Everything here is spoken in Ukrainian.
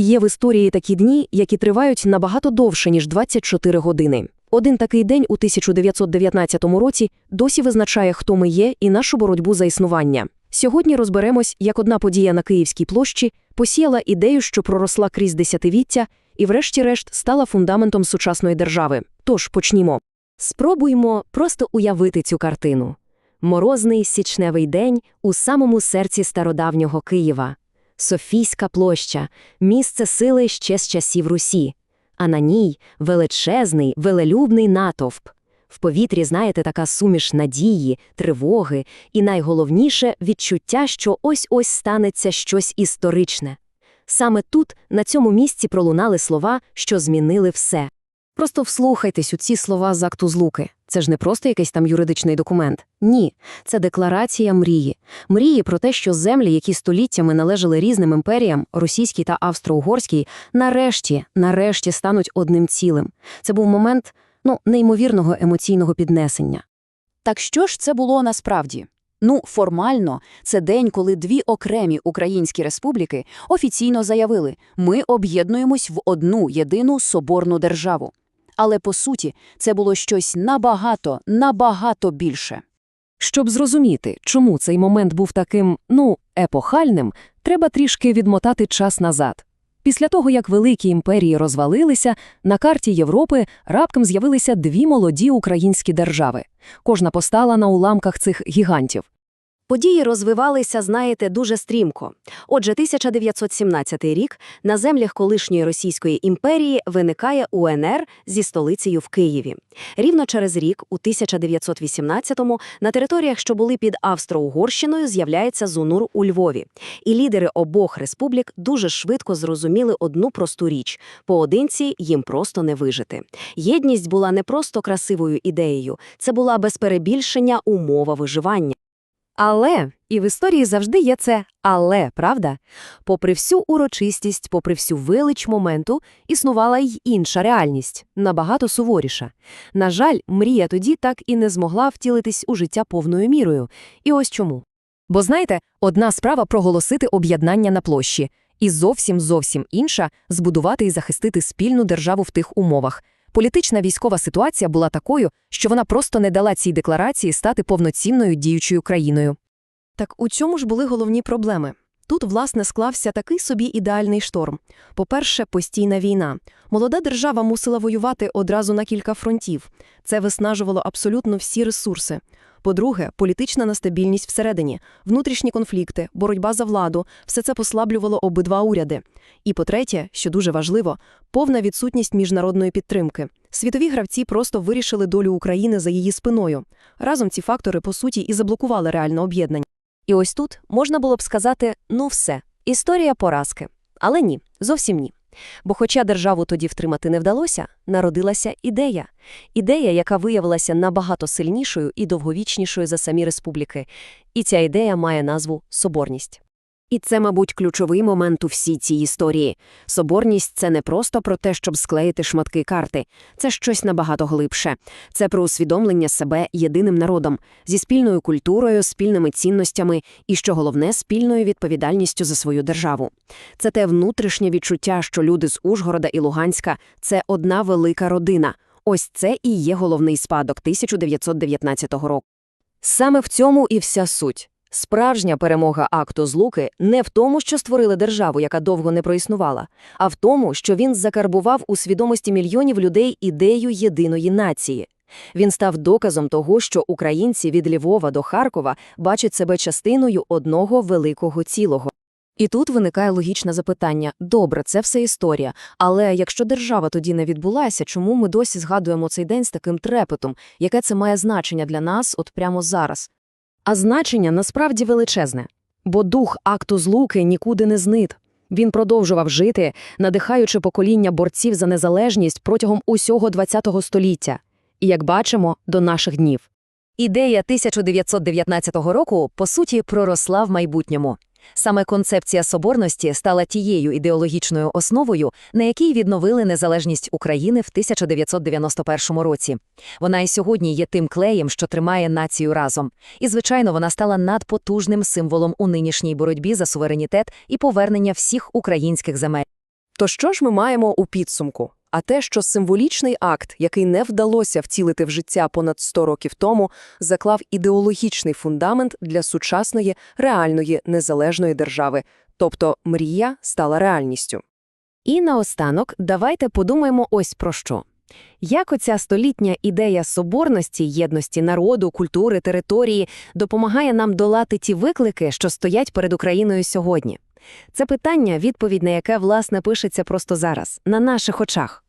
Є в історії такі дні, які тривають набагато довше, ніж 24 години. Один такий день у 1919 році досі визначає, хто ми є і нашу боротьбу за існування. Сьогодні розберемось, як одна подія на Київській площі посіяла ідею, що проросла крізь десятиліття і врешті-решт стала фундаментом сучасної держави. Тож почнімо. Спробуймо просто уявити цю картину. Морозний січневий день у самому серці стародавнього Києва. Софійська площа – місце сили ще з часів Русі. А на ній величезний, велелюбний натовп. В повітрі, знаєте, така суміш надії, тривоги і, найголовніше, відчуття, що ось-ось станеться щось історичне. Саме тут, на цьому місці, пролунали слова, що змінили все. Просто вслухайтесь у ці слова з акту злуки. Це ж не просто якийсь там юридичний документ. Ні, це декларація мрії. Мрії про те, що землі, які століттями належали різним імперіям, російській та австро-угорській, нарешті, нарешті стануть одним цілим. Це був момент, ну, неймовірного емоційного піднесення. Так що ж це було насправді? Ну, формально, це день, коли дві окремі українські республіки офіційно заявили «ми об'єднуємось в одну єдину соборну державу». Але, по суті, це було щось набагато, набагато більше. Щоб зрозуміти, чому цей момент був таким, ну, епохальним, треба трішки відмотати час назад. Після того, як великі імперії розвалилися, на карті Європи раптом з'явилися дві молоді українські держави. Кожна постала на уламках цих гігантів. Події розвивалися, знаєте, дуже стрімко. Отже, 1917 рік на землях колишньої Російської імперії виникає УНР зі столицею в Києві. Рівно через рік, у 1918-му, на територіях, що були під Австро-Угорщиною, з'являється ЗУНУР у Львові. І лідери обох республік дуже швидко зрозуміли одну просту річ – поодинці їм просто не вижити. Єдність була не просто красивою ідеєю, це була без перебільшення умова виживання. Але, і в історії завжди є це «але», правда? Попри всю урочистість, попри всю велич моменту, існувала й інша реальність, набагато суворіша. На жаль, мрія тоді так і не змогла втілитись у життя повною мірою. І ось чому. Бо знаєте, одна справа проголосити об'єднання на площі, і зовсім-зовсім інша – збудувати і захистити спільну державу в тих умовах. Політична військова ситуація була такою, що вона просто не дала цій декларації стати повноцінною діючою країною. Так у чому ж були головні проблеми? Тут, власне, склався такий собі ідеальний шторм. По-перше, постійна війна. Молода держава мусила воювати одразу на кілька фронтів. Це виснажувало абсолютно всі ресурси. По-друге, політична нестабільність всередині, внутрішні конфлікти, боротьба за владу – все це послаблювало обидва уряди. І по-третє, що дуже важливо, повна відсутність міжнародної підтримки. Світові гравці просто вирішили долю України за її спиною. Разом ці фактори, по суті, і заблокували реальне об'єднання. І ось тут можна було б сказати «ну все, історія поразки». Але ні, зовсім ні. Бо хоча державу тоді втримати не вдалося, народилася ідея. Ідея, яка виявилася набагато сильнішою і довговічнішою за самі республіки. І ця ідея має назву «соборність». І це, мабуть, ключовий момент у всій цій історії. Соборність – це не просто про те, щоб склеїти шматки карти. Це щось набагато глибше. Це про усвідомлення себе єдиним народом, зі спільною культурою, спільними цінностями і, що головне, спільною відповідальністю за свою державу. Це те внутрішнє відчуття, що люди з Ужгорода і Луганська – це одна велика родина. Ось це і є головний спадок 1919 року. Саме в цьому і вся суть. Справжня перемога акту Злуки не в тому, що створили державу, яка довго не проіснувала, а в тому, що він закарбував у свідомості мільйонів людей ідею єдиної нації. Він став доказом того, що українці від Львова до Харкова бачать себе частиною одного великого цілого. І тут виникає логічне запитання: добре, це все історія. Але якщо держава тоді не відбулася, чому ми досі згадуємо цей день з таким трепетом? Яке це має значення для нас от прямо зараз? А значення насправді величезне, бо дух акту злуки нікуди не знит. Він продовжував жити, надихаючи покоління борців за незалежність протягом усього ХХ століття. І, як бачимо, до наших днів. Ідея 1919 року, по суті, проросла в майбутньому. Саме концепція соборності стала тією ідеологічною основою, на якій відновили незалежність України в 1991 році. Вона і сьогодні є тим клеєм, що тримає націю разом. І, звичайно, вона стала надпотужним символом у нинішній боротьбі за суверенітет і повернення всіх українських земель. То що ж ми маємо у підсумку? А те, що символічний акт, який не вдалося втілити в життя понад 100 років тому, заклав ідеологічний фундамент для сучасної, реальної, незалежної держави. Тобто мрія стала реальністю. І наостанок давайте подумаємо ось про що. Як оця столітня ідея соборності, єдності народу, культури, території допомагає нам долати ті виклики, що стоять перед Україною сьогодні? Це питання, відповідь на яке, власне, пишеться просто зараз, на наших очах.